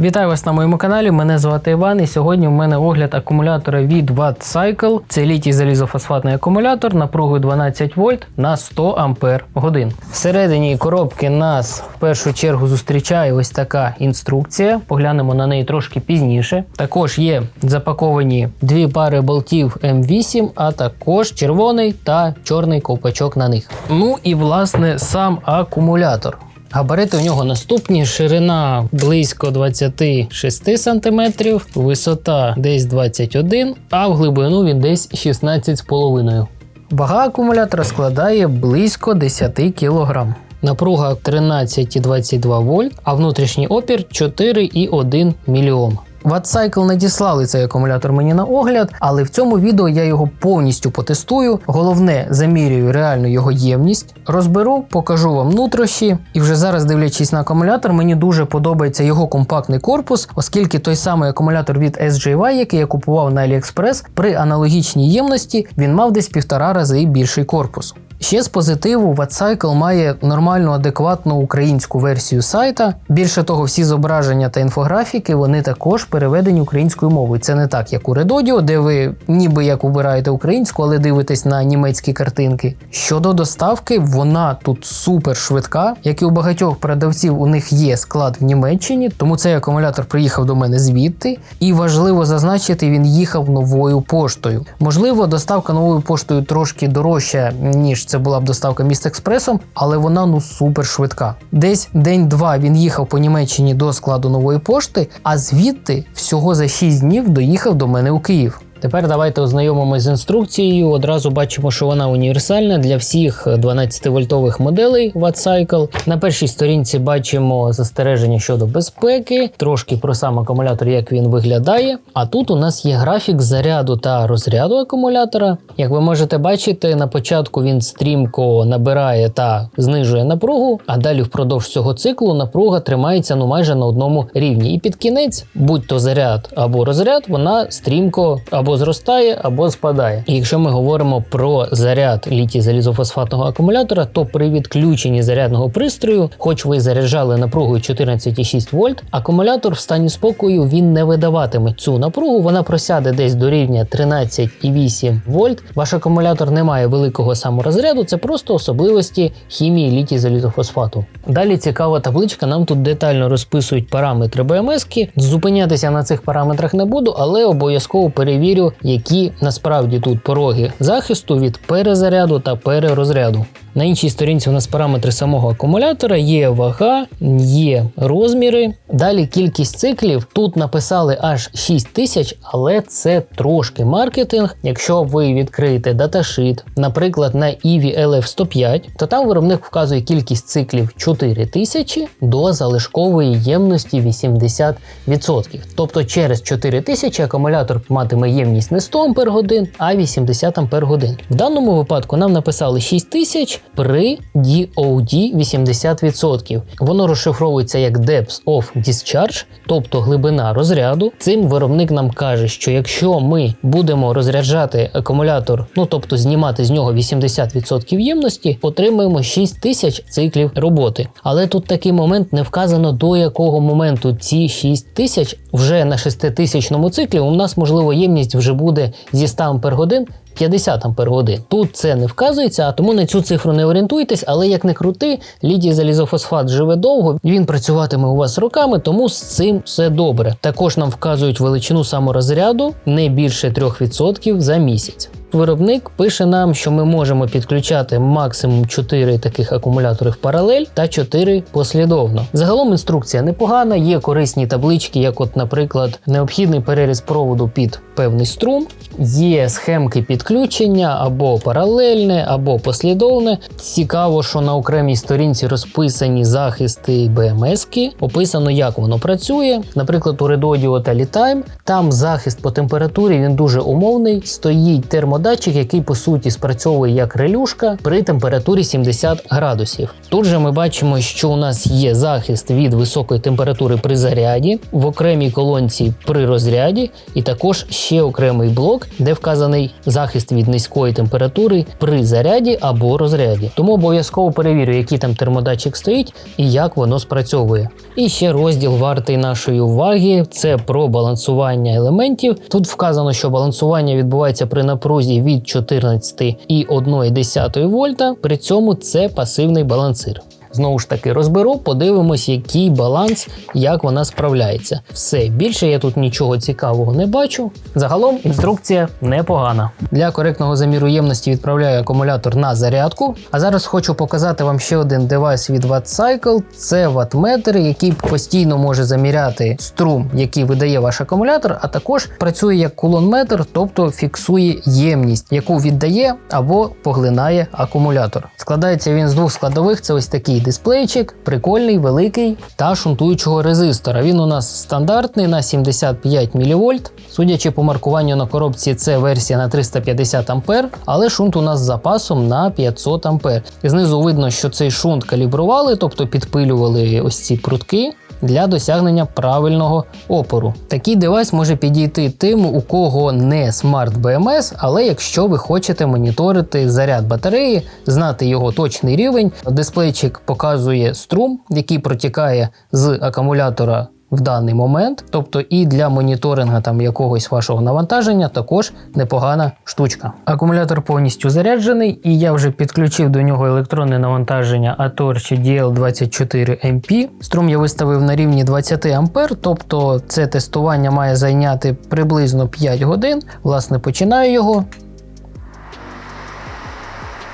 Вітаю вас на моєму каналі. Мене звати Іван, і сьогодні в мене огляд акумулятора від Watt Cycle. Це літій залізофосфатний акумулятор напругою 12 вольт на 100 ампер годин. Всередині коробки нас в першу чергу зустрічає ось така інструкція. Поглянемо на неї трошки пізніше. Також є запаковані дві пари болтів М8, а також червоний та чорний ковпачок на них. Ну і власне сам акумулятор. Габарити у нього наступні: ширина близько 26 см, висота десь 21 а в глибину він десь 16,5 Вага акумулятора складає близько 10 кг. Напруга 13,22 вольт, а внутрішній опір 4,1 мільйом. Wattcycle надіслали цей акумулятор мені на огляд, але в цьому відео я його повністю потестую. Головне, замірюю реальну його ємність, розберу, покажу вам нутрощі. І вже зараз, дивлячись на акумулятор, мені дуже подобається його компактний корпус, оскільки той самий акумулятор від SJY, який я купував на AliExpress, при аналогічній ємності він мав десь півтора рази більший корпус. Ще з позитиву Wattcycle має нормальну адекватну українську версію сайта. Більше того, всі зображення та інфографіки вони також переведені українською мовою. Це не так, як у Redodio, де ви ніби як обираєте українську, але дивитесь на німецькі картинки. Щодо доставки, вона тут супер швидка. Як і у багатьох продавців, у них є склад в Німеччині, тому цей акумулятор приїхав до мене звідти. І важливо зазначити, він їхав новою поштою. Можливо, доставка новою поштою трошки дорожча, ніж це була б доставка міст експресом, але вона ну супер швидка. Десь день-два він їхав по Німеччині до складу нової пошти, а звідти всього за 6 днів доїхав до мене у Київ. Тепер давайте ознайомимося з інструкцією. Одразу бачимо, що вона універсальна для всіх 12-вольтових моделей Wattcycle. На першій сторінці бачимо застереження щодо безпеки, трошки про сам акумулятор, як він виглядає. А тут у нас є графік заряду та розряду акумулятора. Як ви можете бачити, на початку він стрімко набирає та знижує напругу, а далі впродовж цього циклу напруга тримається ну майже на одному рівні. І під кінець, будь-то заряд або розряд, вона стрімко або зростає, або спадає. І якщо ми говоримо про заряд літій залізофосфатного акумулятора, то при відключенні зарядного пристрою, хоч ви заряджали напругою 14,6 вольт, акумулятор в стані спокою він не видаватиме цю напругу, вона просяде десь до рівня 13,8 вольт. Ваш акумулятор не має великого саморозряду, це просто особливості хімії літій залізофосфату. Далі цікава табличка, нам тут детально розписують параметри БМС. Зупинятися на цих параметрах не буду, але обов'язково перевірю, які насправді тут пороги захисту від перезаряду та перерозряду. На іншій сторінці у нас параметри самого акумулятора, є вага, є розміри. Далі кількість циклів. Тут написали аж 6 тисяч, але це трошки маркетинг. Якщо ви відкриєте даташит, наприклад, на EVI LF105, то там виробник вказує кількість циклів 4000 до залишкової ємності 80%. Тобто через 4000 акумулятор матиме ємність не 100 Ах, а 80 Ах. В даному випадку нам написали 6000 при DOD 80%. Воно розшифровується як Depth of Discharge, тобто глибина розряду. Цим виробник нам каже, що якщо ми будемо розряджати акумулятор, ну тобто знімати з нього 80% ємності, отримаємо 6000 циклів роботи. Але тут такий момент не вказано до якого моменту ці 6000 вже на 6000 циклі у нас можливо ємність вже буде зі 100 ампергодин 50 ампергодин. Тут це не вказується, а тому на цю цифру не орієнтуйтесь, але як не крути, лідій залізофосфат живе довго, він працюватиме у вас роками, тому з цим все добре. Також нам вказують величину саморозряду не більше 3% за місяць. Виробник пише нам, що ми можемо підключати максимум 4 таких акумулятори в паралель та 4 послідовно. Загалом інструкція непогана, є корисні таблички, як, от, наприклад, необхідний переріз проводу під певний струм, є схемки підключення або паралельне, або послідовне. Цікаво, що на окремій сторінці розписані захисти БМС-ки, описано, як воно працює. Наприклад, у Redodio та Litime, там захист по температурі він дуже умовний, стоїть термо термодатчик, який по суті спрацьовує як релюшка при температурі 70 градусів. Тут же ми бачимо, що у нас є захист від високої температури при заряді, в окремій колонці при розряді, і також ще окремий блок, де вказаний захист від низької температури при заряді або розряді. Тому обов'язково перевірю, який там термодатчик стоїть і як воно спрацьовує. І ще розділ вартий нашої уваги це про балансування елементів. Тут вказано, що балансування відбувається при напрузі від 14,1 вольта. При цьому це пасивний балансир. Знову ж таки розберу, подивимось, який баланс, як вона справляється. Все більше я тут нічого цікавого не бачу. Загалом інструкція непогана. Для коректного заміру ємності відправляю акумулятор на зарядку. А зараз хочу показати вам ще один девайс від WattCycle. Це ваттметр, який постійно може заміряти струм, який видає ваш акумулятор, а також працює як кулонметр, тобто фіксує ємність, яку віддає або поглинає акумулятор. Складається він з двох складових: це ось такий дисплейчик, прикольний, великий та шунтуючого резистора. Він у нас стандартний на 75 мВ. Судячи по маркуванню на коробці, це версія на 350 А, але шунт у нас з запасом на 500 А. І знизу видно, що цей шунт калібрували, тобто підпилювали ось ці прутки для досягнення правильного опору. Такий девайс може підійти тим, у кого не смарт BMS, але якщо ви хочете моніторити заряд батареї, знати його точний рівень, дисплейчик показує струм, який протікає з акумулятора. В даний момент, тобто і для моніторинга там якогось вашого навантаження, також непогана штучка. Акумулятор повністю заряджений, і я вже підключив до нього електронне навантаження Atorch DL24MP. Струм я виставив на рівні 20 А, тобто це тестування має зайняти приблизно 5 годин. Власне, починаю його.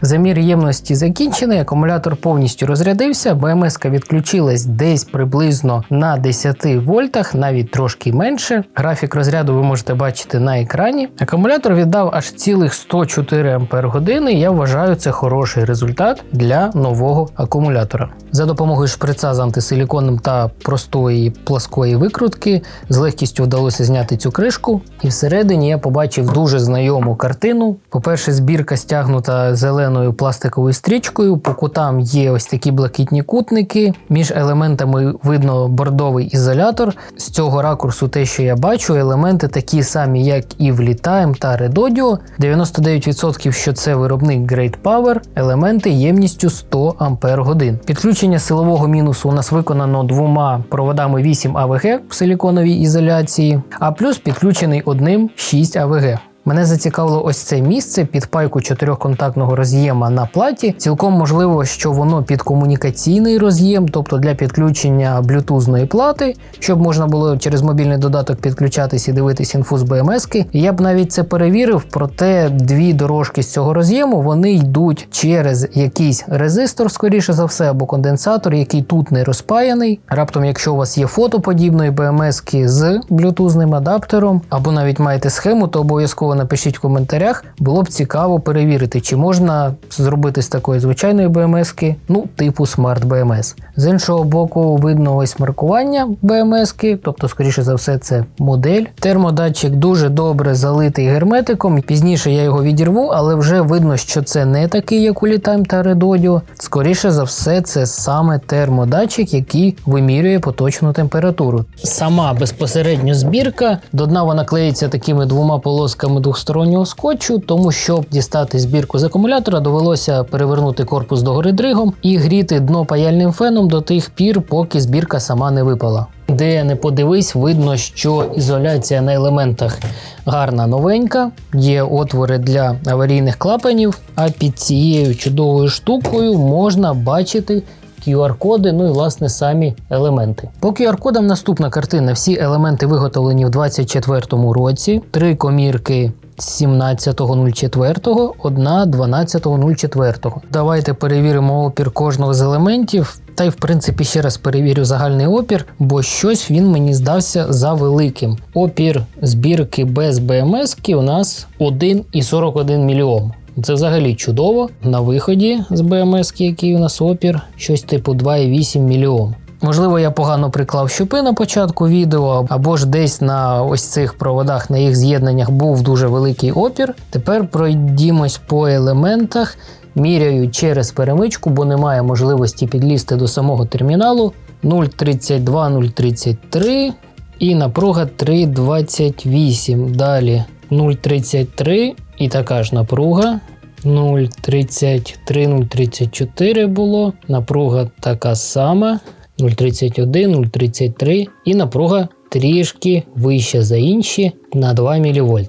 Замір ємності закінчений, акумулятор повністю розрядився, БМС відключилась десь приблизно на 10 вольтах, навіть трошки менше. Графік розряду ви можете бачити на екрані. Акумулятор віддав аж цілих 104 Ампер години. Я вважаю, це хороший результат для нового акумулятора. За допомогою шприца з антисиліконом та простої плоскої викрутки з легкістю вдалося зняти цю кришку. І всередині я побачив дуже знайому картину. По-перше, збірка стягнута зеленою пластиковою стрічкою. По кутам є ось такі блакитні кутники. Між елементами видно бордовий ізолятор. З цього ракурсу, те, що я бачу, елементи такі самі, як і в Litaim та Red Audio. 99% що це виробник Great Power, елементи ємністю 100 Ампер годин. Підключення силового мінусу у нас виконано двома проводами 8 АВГ в силіконовій ізоляції, а плюс підключений одним 6 АВГ. Мене зацікавило ось це місце під пайку чотирьохконтактного роз'єма на платі. Цілком можливо, що воно під комунікаційний роз'єм, тобто для підключення блютузної плати, щоб можна було через мобільний додаток підключатись і дивитись інфу з БМСки. Я б навіть це перевірив, проте дві дорожки з цього роз'єму вони йдуть через якийсь резистор, скоріше за все, або конденсатор, який тут не розпаяний. Раптом, якщо у вас є фото подібної БМСки з блютузним адаптером, або навіть маєте схему, то обов'язково напишіть в коментарях. Було б цікаво перевірити, чи можна зробити з такої звичайної BMS, ну, типу Smart BMS. З іншого боку, видно ось маркування BMS, тобто, скоріше за все, це модель. Термодатчик дуже добре залитий герметиком. Пізніше я його відірву, але вже видно, що це не такий, як у Litaim та Red Audio. Скоріше за все, це саме термодатчик, який вимірює поточну температуру. Сама безпосередньо збірка до дна вона клеїться такими двома полосками двохстороннього скотчу, тому щоб дістати збірку з акумулятора, довелося перевернути корпус догори дригом і гріти дно паяльним феном до тих пір, поки збірка сама не випала. Де не подивись, видно, що ізоляція на елементах гарна новенька, є отвори для аварійних клапанів, а під цією чудовою штукою можна бачити. QR-коди, ну і власне самі елементи. По QR-кодам наступна картина. Всі елементи виготовлені в 2024 році. Три комірки 17.04, одна 12.04. Давайте перевіримо опір кожного з елементів. Та й в принципі ще раз перевірю загальний опір, бо щось він мені здався за великим. Опір збірки без БМС у нас 1,41 мільйон. Це взагалі чудово. На виході з БМС, який у нас опір, щось типу 2,8 мільйон. Можливо, я погано приклав щупи на початку відео, або ж десь на ось цих проводах, на їх з'єднаннях був дуже великий опір. Тепер пройдімось по елементах, міряю через перемичку, бо немає можливості підлізти до самого терміналу. 0,32, 0,33 і напруга 3,28. Далі 0,33 і така ж напруга. 0,33, 0,34 було. Напруга така сама. 0,31, 0,33 і напруга трішки вища за інші на 2 мВ.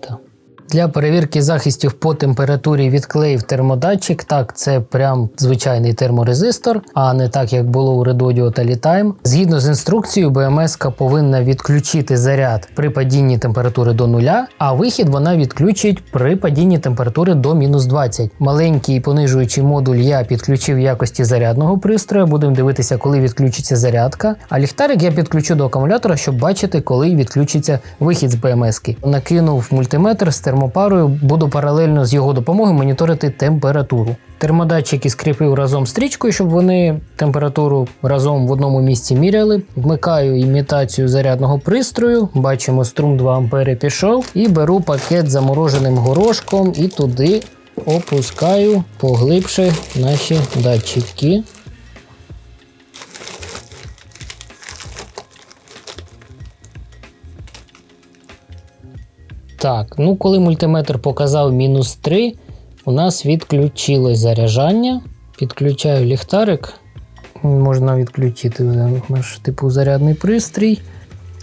Для перевірки захистів по температурі відклеїв термодатчик. Так, це прям звичайний терморезистор, а не так, як було у Redodio та Litime. Згідно з інструкцією, БМС повинна відключити заряд при падінні температури до нуля, а вихід вона відключить при падінні температури до мінус 20. Маленький понижуючий модуль я підключив якості зарядного пристрою. Будемо дивитися, коли відключиться зарядка. А ліхтарик я підключу до акумулятора, щоб бачити, коли відключиться вихід з БМС. Накинув мультиметр з термопарою, буду паралельно з його допомогою моніторити температуру. Термодатчики скріпив разом стрічкою, щоб вони температуру разом в одному місці міряли. Вмикаю імітацію зарядного пристрою, бачимо, струм 2 А пішов, і беру пакет з замороженим горошком і туди опускаю поглибше наші датчики. Так, ну коли мультиметр показав мінус 3, у нас відключилось заряджання. Підключаю ліхтарик. Можна відключити наш типу зарядний пристрій.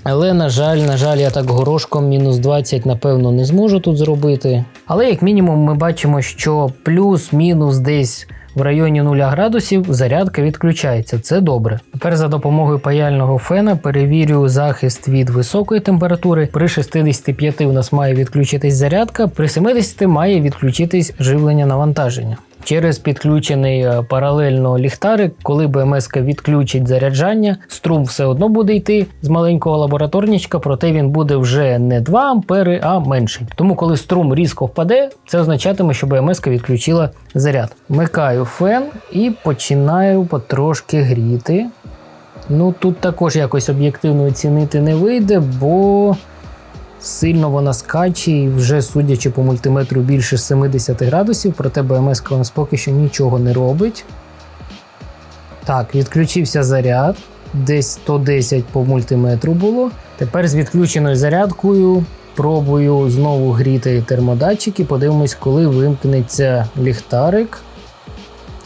Але, на жаль, на жаль, я так горошком мінус 20, напевно, не зможу тут зробити. Але, як мінімум, ми бачимо, що плюс-мінус десь в районі 0 градусів зарядка відключається. Це добре. Тепер за допомогою паяльного фена перевірю захист від високої температури. При 65 у нас має відключитись зарядка, при 70 має відключитись живлення навантаження. Через підключений е, паралельно ліхтарик, коли БМС відключить заряджання, струм все одно буде йти з маленького лабораторничка, проте він буде вже не 2 ампери, а менший. Тому, коли струм різко впаде, це означатиме, що БМС відключила заряд. Вмикаю фен і починаю потрошки гріти. Ну тут також якось об'єктивно оцінити не вийде, бо Сильно вона скаче і вже судячи по мультиметру більше 70 градусів, проте БМС у нас поки що нічого не робить. Так, відключився заряд. Десь 110 по мультиметру було. Тепер з відключеною зарядкою пробую знову гріти термодатчики. Подивимось, коли вимкнеться ліхтарик.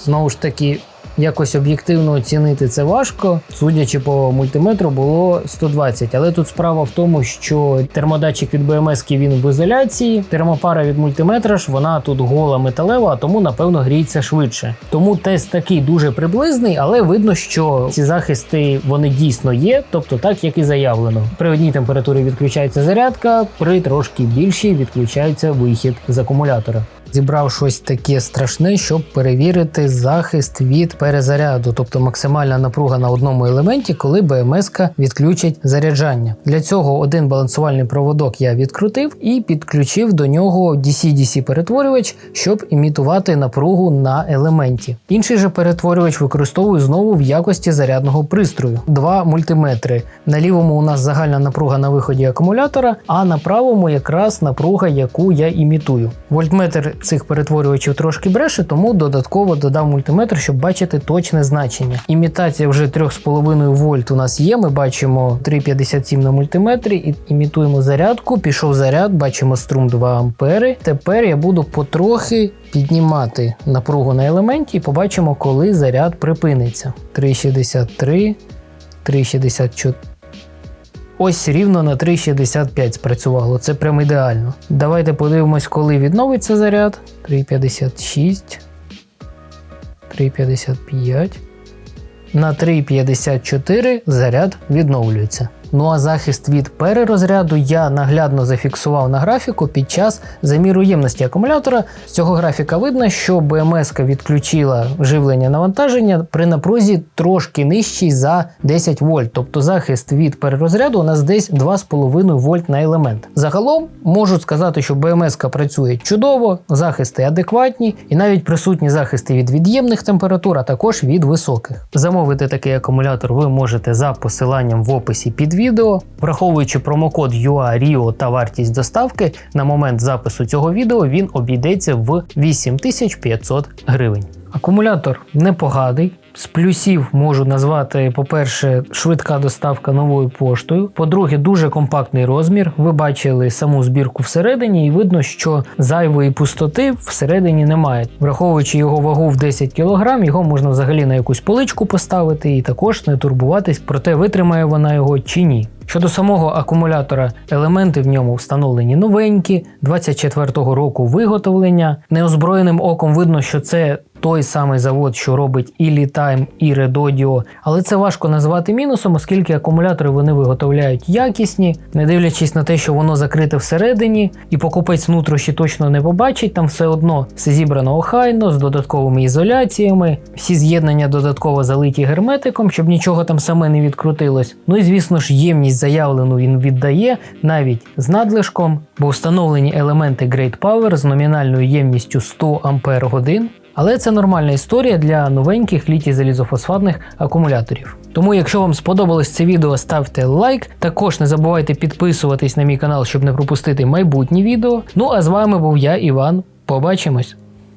Знову ж таки, Якось об'єктивно оцінити це важко. Судячи по мультиметру, було 120. Але тут справа в тому, що термодатчик від БМС він в ізоляції, термопара від мультиметра ж вона тут гола металева, тому напевно гріється швидше. Тому тест такий дуже приблизний, але видно, що ці захисти вони дійсно є, тобто так як і заявлено. При одній температурі відключається зарядка, при трошки більшій відключається вихід з акумулятора зібрав щось таке страшне, щоб перевірити захист від перезаряду, тобто максимальна напруга на одному елементі, коли БМС відключить заряджання. Для цього один балансувальний проводок я відкрутив і підключив до нього DC-DC перетворювач, щоб імітувати напругу на елементі. Інший же перетворювач використовую знову в якості зарядного пристрою. Два мультиметри. На лівому у нас загальна напруга на виході акумулятора, а на правому якраз напруга, яку я імітую. Вольтметр цих перетворювачів трошки бреше, тому додатково додав мультиметр, щоб бачити точне значення. Імітація вже 3,5 вольт у нас є. Ми бачимо 3,57 на мультиметрі і імітуємо зарядку. Пішов заряд, бачимо струм 2 ампери. Тепер я буду потрохи піднімати напругу на елементі і побачимо, коли заряд припиниться. 3,63, 3,64. Ось рівно на 3,65 спрацювало. Це прям ідеально. Давайте подивимось, коли відновиться заряд. 3,56. 3,55. На 3,54 заряд відновлюється. Ну а захист від перерозряду я наглядно зафіксував на графіку під час заміру ємності акумулятора. З цього графіка видно, що БМС відключила живлення навантаження при напрузі трошки нижчій за 10 вольт. Тобто захист від перерозряду у нас десь 2,5 вольт на елемент. Загалом можу сказати, що БМС працює чудово, захисти адекватні і навіть присутні захисти від від'ємних температур, а також від високих. Замовити такий акумулятор ви можете за посиланням в описі під відео, враховуючи промокод UARIO та вартість доставки, на момент запису цього відео він обійдеться в 8500 гривень. Акумулятор непоганий. З плюсів можу назвати, по-перше, швидка доставка новою поштою. По-друге, дуже компактний розмір. Ви бачили саму збірку всередині, і видно, що зайвої пустоти всередині немає. Враховуючи його вагу в 10 кг, його можна взагалі на якусь поличку поставити і також не турбуватись про те, витримає вона його чи ні. Щодо самого акумулятора, елементи в ньому встановлені новенькі, 24-го року виготовлення. Неозброєним оком видно, що це той самий завод, що робить і Litime, і Audio, але це важко назвати мінусом, оскільки акумулятори вони виготовляють якісні, не дивлячись на те, що воно закрите всередині, і покупець нутрощі точно не побачить, там все одно все зібрано охайно, з додатковими ізоляціями, всі з'єднання додатково залиті герметиком, щоб нічого там саме не відкрутилось. Ну і звісно ж, ємність заявлену він віддає навіть з надлишком, бо встановлені елементи Great Power з номінальною ємністю 100 Ампер годин. Але це нормальна історія для новеньких літій залізофосфатних акумуляторів. Тому, якщо вам сподобалось це відео, ставте лайк. Також не забувайте підписуватись на мій канал, щоб не пропустити майбутні відео. Ну а з вами був я, Іван. Побачимось!